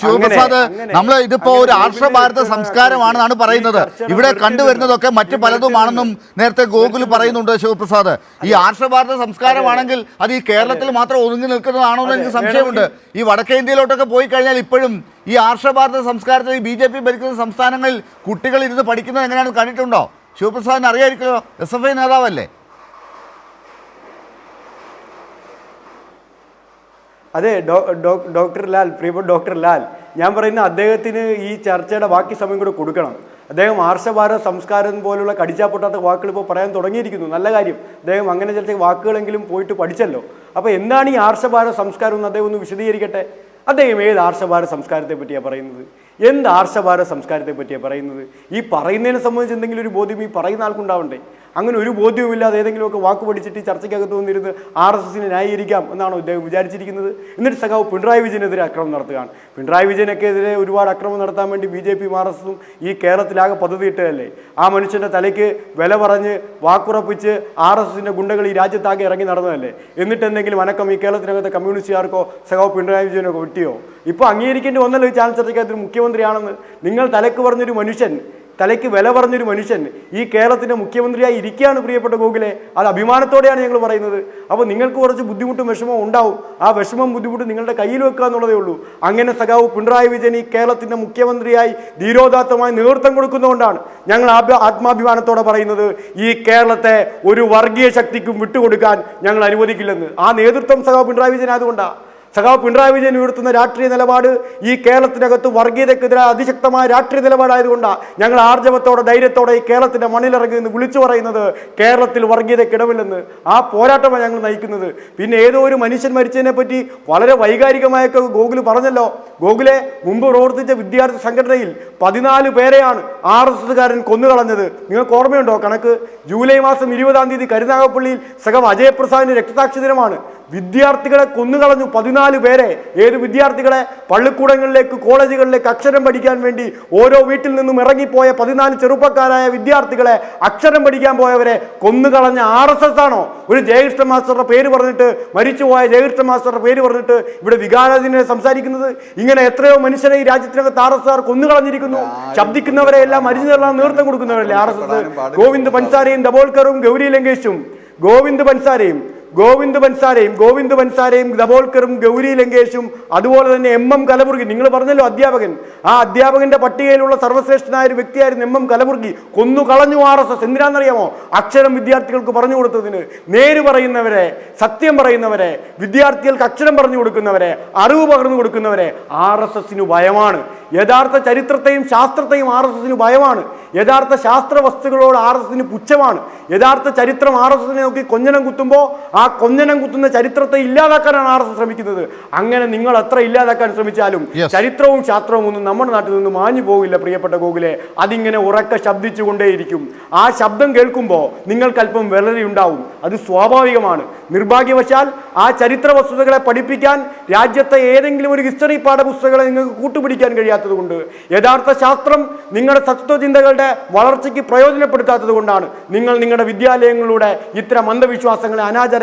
ശിവപ്രസാദ് നമ്മൾ ഇതിപ്പോ ഒരു ആർഷഭാരത ആർഷ ഭാരത സംസ്കാരമാണെന്നാണ് പറയുന്നത്. ഇവിടെ കണ്ടുവരുന്നതൊക്കെ മറ്റു പലതുമാണെന്നും നേരത്തെ ഗോകുൽ പറയുന്നുണ്ട് ശിവപ്രസാദ് ഈ ആർഷഭാരത സംസ്കാരമാണെങ്കിൽ അത് ഈ കേരളത്തിൽ മാത്രം ഒതുങ്ങി നിൽക്കുന്നതാണോ എന്ന് എനിക്ക് സംശയമുണ്ട്. ഈ വടക്കേ ഇന്ത്യയിലോട്ടൊക്കെ പോയി കഴിഞ്ഞാൽ ഇപ്പോഴും ഈ ആർഷഭാരത സംസ്കാരത്തിൽ ബി ജെ പി ഭരിക്കുന്ന സംസ്ഥാനങ്ങളിൽ കുട്ടികൾ ഇരുന്ന് പഠിക്കുന്നത് എങ്ങനെയാണെന്ന് കണ്ടിട്ടുണ്ടോ? ശിവപ്രസാദിന് അറിയായിരിക്കുമോ എസ് എഫ് ഐ നേതാവല്ലേ? അതെ ഡോക്ടർ ലാൽ പ്രിയപ്പെട്ട ഡോക്ടർ ലാൽ ഞാൻ പറയുന്ന അദ്ദേഹത്തിന് ഈ ചർച്ചയുടെ ബാക്കി സമയം കൂടെ കൊടുക്കണം. അദ്ദേഹം ആർഷഭാരത സംസ്കാരം പോലുള്ള കടിച്ചാപ്പൊട്ടാത്ത വാക്കുകൾ ഇപ്പോൾ പറയാൻ തുടങ്ങിയിരിക്കുന്നു. നല്ല കാര്യം. അദ്ദേഹം അങ്ങനെ ചില വാക്കുകളെങ്കിലും പോയിട്ട് പഠിച്ചല്ലോ. അപ്പോൾ എന്താണ് ഈ ആർഷഭാരത സംസ്കാരം എന്ന് അദ്ദേഹം ഒന്ന് വിശദീകരിക്കട്ടെ? അദ്ദേഹം ഏത് ആർഷഭാരത സംസ്കാരത്തെ പറ്റിയാണ് പറയുന്നത്? എന്ത് ആർഷഭാരത സംസ്കാരത്തെ പറ്റിയാണ് പറയുന്നത്? ഈ പറയുന്നതിനെ സംബന്ധിച്ച് എന്തെങ്കിലും ഒരു ബോധ്യം ഈ പറയുന്ന ആൾക്കുണ്ടാവണ്ടേ? അങ്ങനെ ഒരു ബോധ്യവുമില്ലാതെ ഏതെങ്കിലുമൊക്കെ വാക്ക് പഠിച്ചിട്ട് ചർച്ചയ്ക്കകത്ത് വന്നിരുന്ന് ആർ എസ് എസിനെ ന്യായീകരിക്കാം എന്നാണോ ഇദ്ദേഹം വിചാരിച്ചിരിക്കുന്നത്? എന്നിട്ട് സഖാവ് പിണറായി വിജയനെതിരെ അക്രമം നടത്തുകയാണ്. പിണറായി വിജയനൊക്കെതിരെ ഒരുപാട് അക്രമം നടത്താൻ വേണ്ടി ബി ജെ പിയും ആർ എസ് എസും ഈ കേരളത്തിലാകെ പദ്ധതി ഇട്ടതല്ലേ ആ മനുഷ്യന്റെ തലയ്ക്ക് വില പറഞ്ഞ് വാക്കുറപ്പിച്ച് ആർ എസ് എസിന്റെ ഗുണ്ടകൾ ഈ രാജ്യത്താകെ ഇറങ്ങി നടന്നതല്ലേ? എന്നിട്ട് എന്തെങ്കിലും അനക്കം ഈ കേരളത്തിനകത്തെ കമ്മ്യൂണിസ്റ്റുകാർക്കോ സഖാവ് പിണറായി വിജയനോ കിട്ടിയോ ഇപ്പോൾ അംഗീകരിക്കേണ്ടി വന്നല്ലോ ഈ ചാനൽ ചർച്ചയ്ക്കകത്ത് മുഖ്യമന്ത്രിയാണെന്ന്. നിങ്ങൾ തലക്ക് പറഞ്ഞൊരു മനുഷ്യൻ തലയ്ക്ക് വില പറഞ്ഞൊരു മനുഷ്യൻ ഈ കേരളത്തിന്റെ മുഖ്യമന്ത്രിയായി ഇരിക്കുകയാണ് പ്രിയപ്പെട്ട ഗോകുലെ. അത് അഭിമാനത്തോടെയാണ് ഞങ്ങൾ പറയുന്നത്. അപ്പോൾ നിങ്ങൾക്ക് കുറച്ച് ബുദ്ധിമുട്ടും വിഷമവും ഉണ്ടാവും. ആ വിഷമം ബുദ്ധിമുട്ട് നിങ്ങളുടെ കയ്യിൽ വെക്കുക എന്നുള്ളതേ ഉള്ളൂ. അങ്ങനെ സഖാവ് പിണറായി വിജയൻ ഈ കേരളത്തിന്റെ മുഖ്യമന്ത്രിയായി ധീരോദാത്തമായി നേതൃത്വം കൊടുക്കുന്നതുകൊണ്ടാണ് ഞങ്ങൾ ആത്മാഭിമാനത്തോടെ പറയുന്നത് ഈ കേരളത്തെ ഒരു വർഗീയ ശക്തിക്കും വിട്ടുകൊടുക്കാൻ ഞങ്ങൾ അനുവദിക്കില്ലെന്ന്. ആ നേതൃത്വം സഖാവ് പിണറായി വിജയൻ ആയതുകൊണ്ടാണ് സഖാവ് പിണറായി വിജയൻ ഉയർത്തുന്ന രാഷ്ട്രീയ നിലപാട് ഈ കേരളത്തിനകത്ത് വർഗീയതക്കെതിരെ അതിശക്തമായ രാഷ്ട്രീയ നിലപാടായതുകൊണ്ടാണ് ഞങ്ങൾ ആർജവത്തോടെ ധൈര്യത്തോടെ ഈ കേരളത്തിന്റെ മണ്ണിലിറങ്ങി നിന്ന് വിളിച്ചു പറയുന്നത് കേരളത്തിൽ വർഗീയതക്കിടവില്ലെന്ന് ആ പോരാട്ടമാണ് ഞങ്ങൾ നയിക്കുന്നത്. പിന്നെ ഏതോ ഒരു മനുഷ്യൻ മരിച്ചതിനെ പറ്റി വളരെ വൈകാരികമായൊക്കെ ഗോകുൽ പറഞ്ഞല്ലോ. ഗോകുലെ മുമ്പ് പ്രവർത്തിച്ച വിദ്യാർത്ഥി സംഘടനയിൽ പതിനാല് പേരെയാണ് ആർ എസ് എസ്സുകാരൻ കൊന്നുകളഞ്ഞത്. നിങ്ങൾക്ക് ഓർമ്മയുണ്ടോ? കണക്ക് ജൂലൈ മാസം ഇരുപതാം തീയതി കരുനാഗപ്പള്ളിയിൽ സഖം അജയപ്രസാദിന്റെ രക്തസാക്ഷി ദിനമാണ്. വിദ്യാർത്ഥികളെ കൊന്നുകളഞ്ഞു പതിനാല് പേരെ ഏത് വിദ്യാർത്ഥികളെ? പള്ളിക്കൂടങ്ങളിലേക്ക് കോളേജുകളിലേക്ക് അക്ഷരം പഠിക്കാൻ വേണ്ടി ഓരോ വീട്ടിൽ നിന്നും ഇറങ്ങിപ്പോയ പതിനാല് ചെറുപ്പക്കാരായ വിദ്യാർത്ഥികളെ അക്ഷരം പഠിക്കാൻ പോയവരെ കൊന്നുകളഞ്ഞ ആർ എസ് എസ് ആണോ? ഒരു ജയകൃഷ്ണ മാസ്റ്ററുടെ പേര് പറഞ്ഞിട്ട് മരിച്ചുപോയ ജയകൃഷ്ണ മാസ്റ്ററുടെ പേര് പറഞ്ഞിട്ട് ഇവിടെ വികാരാധീനെ സംസാരിക്കുന്നത്? ഇങ്ങനെ എത്രയോ മനുഷ്യരെ ഈ രാജ്യത്തിനകത്ത് ആർ എസ് ആർ കൊന്നുകളഞ്ഞിരിക്കുന്നു. ശബ്ദിക്കുന്നവരെ എല്ലാം മരിച്ചു തള്ളാൻ നേതൃത്വം കൊടുക്കുന്നവരല്ലേ ആർ എസ് എസ്? ഗോവിന്ദ് പൻസാരയും ദബോൾക്കറും ഗൗരി ലങ്കേഷും ഗോവിന്ദ് പൻസാരയും ഗോവിന്ദ് ബൻസാരയും ഗോവിന്ദ് ബൻസാരയും ദബോൾക്കറും ഗൗരി ലങ്കേഷും അതുപോലെ തന്നെ എം എം കലബുർഗി. നിങ്ങൾ പറഞ്ഞല്ലോ അധ്യാപകൻ. ആ അധ്യാപകന്റെ പട്ടികയിലുള്ള സർവശ്രേഷ്ഠനായ ഒരു വ്യക്തിയായിരുന്നു എം എം കലബുർഗി. കൊന്നു കളഞ്ഞു ആർ എസ് എസ്. എന്തിനാണെന്നറിയാമോ? അക്ഷരം വിദ്യാർത്ഥികൾക്ക് പറഞ്ഞു കൊടുത്തതിന്. നേര് പറയുന്നവരെ സത്യം പറയുന്നവരെ വിദ്യാർത്ഥികൾക്ക് അക്ഷരം പറഞ്ഞു കൊടുക്കുന്നവരെ അറിവ് പകർന്നു കൊടുക്കുന്നവരെ ആർ എസ് എസിന് ഭയമാണ്. യഥാർത്ഥ ചരിത്രത്തെയും ശാസ്ത്രത്തെയും ആർ എസ് എസിന് ഭയമാണ്. യഥാർത്ഥ ശാസ്ത്ര വസ്തുക്കളോട് ആർ എസ് എസിന് പുച്ഛമാണ്. യഥാർത്ഥ ചരിത്രം ആർ എസ് എസിനെ നോക്കി കൊഞ്ഞനം കുത്തുമ്പോൾ കൊഞ്ഞനം കുത്തുന്ന ചരിത്രത്തെ ഇല്ലാതാക്കാനാണ് ആർ എസ് എസ് ശ്രമിക്കുന്നത്. അങ്ങനെ നിങ്ങൾ എത്ര ഇല്ലാതാക്കാൻ ശ്രമിച്ചാലും ചരിത്രവും ശാസ്ത്രവും ഒന്നും നമ്മുടെ നാട്ടിൽ നിന്ന് മാഞ്ഞു പോകില്ല പ്രിയപ്പെട്ട ഗോകുലെ. അതിങ്ങനെ ഉറക്കെ ശബ്ദിച്ചുകൊണ്ടേയിരിക്കും. ആ ശബ്ദം കേൾക്കുമ്പോൾ നിങ്ങൾക്കല്പം വെള്ളരി ഉണ്ടാവും. അത് സ്വാഭാവികമാണ്. നിർഭാഗ്യവശാൽ ആ ചരിത്ര വസ്തുതകളെ പഠിപ്പിക്കാൻ രാജ്യത്തെ ഏതെങ്കിലും ഒരു ഹിസ്റ്ററി പാഠപുസ്തകങ്ങളെ നിങ്ങൾക്ക് കൂട്ടുപിടിക്കാൻ കഴിയാത്തത് കൊണ്ട് യഥാർത്ഥ ശാസ്ത്രം നിങ്ങളുടെ തത്വചിന്തകളുടെ വളർച്ചയ്ക്ക് പ്രയോജനപ്പെടുത്താത്തത് കൊണ്ടാണ് നിങ്ങൾ നിങ്ങളുടെ വിദ്യാലയങ്ങളിലൂടെ ഇത്തരം അന്ധവിശ്വാസങ്ങളെ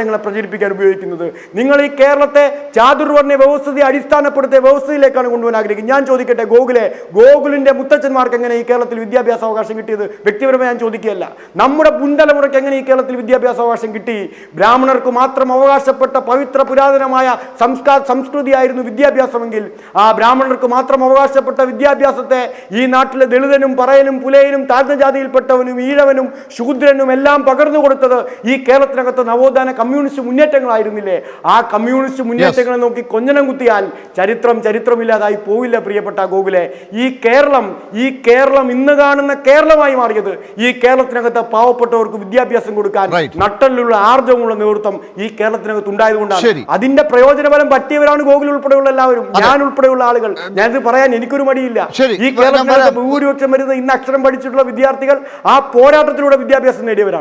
അനാചാരങ്ങളെ പ്രചരിപ്പിക്കാൻ ഉപയോഗിക്കുന്നത്. നിങ്ങൾ ഈ കേരളത്തെ ചാതുർവർണ വ്യവസ്ഥയെ അടിസ്ഥാനപ്പെടുത്തിയ വ്യവസ്ഥയിലേക്കാണ് കൊണ്ടുപോകാൻ ആഗ്രഹിക്കുന്നത്. ഞാൻ ചോദിക്കട്ടെ ഗോകുലെ ഗോകുലിന്റെ മുത്തച്ഛന്മാർക്ക് എങ്ങനെ ഈ കേരളത്തിൽ വിദ്യാഭ്യാസ അവകാശം കിട്ടിയത്? വ്യക്തിപരമായി ഞാൻ ചോദിക്കുകയല്ല. നമ്മുടെ മുൻതലമുറയ്ക്ക് എങ്ങനെ ഈ കേരളത്തിൽ വിദ്യാഭ്യാസ അവകാശം കിട്ടി? ബ്രാഹ്മണർക്ക് മാത്രം അവകാശപ്പെട്ട പവിത്ര പുരാതനമായ സംസ്കാ സംസ്കൃതിയായിരുന്നു വിദ്യാഭ്യാസമെങ്കിൽ ആ ബ്രാഹ്മണർക്ക് മാത്രം അവകാശപ്പെട്ട വിദ്യാഭ്യാസത്തെ ഈ നാട്ടിലെ ദളിതനും പറയനും പുലയനും താഴ്ന്ന ജാതിയിൽപ്പെട്ടവനും ഈഴവനും ശൂദ്രനും എല്ലാം പകർന്നു കൊടുത്തത് ഈ കേരളത്തിനകത്ത് നവോത്ഥാന കമ്മ്യൂണിസ്റ്റ് മുന്നേറ്റങ്ങളായിരുന്നില്ലേ? ആ കമ്മ്യൂണിസ്റ്റ് മുന്നേറ്റങ്ങളെ നോക്കി കൊഞ്ഞനം കുത്തിയാൽ ചരിത്രം ചരിത്രമില്ലാതായി പോവില്ല പ്രിയപ്പെട്ട ഗോകുലെ. ഈ കേരളം ഈ കേരളം ഇന്ന് കാണുന്ന കേരളമായി മാറിയത് ഈ കേരളത്തിനകത്ത് പാവപ്പെട്ടവർക്ക് വിദ്യാഭ്യാസം കൊടുക്കാൻ നട്ടലിലുള്ള ആർജവമുള്ള നേതൃത്വം ഈ കേരളത്തിനകത്ത് ഉണ്ടായതുകൊണ്ടാണ്. അതിന്റെ പ്രയോജനഫലം പറ്റിയവരാണ് ഗോകുൽ ഉൾപ്പെടെയുള്ള എല്ലാവരും. ഞാൻ ഉൾപ്പെടെയുള്ള ആളുകൾ. ഞാനിത് പറയാൻ എനിക്കൊരു മടിയില്ല. ഈ കേരളത്തിനകത്ത് ഭൂരിപക്ഷം വരുന്ന ഇന്ന് അക്ഷരം പഠിച്ചിട്ടുള്ള വിദ്യാർത്ഥികൾ ആ പോരാട്ടത്തിലൂടെ വിദ്യാഭ്യാസം നേടിയവരാണ്.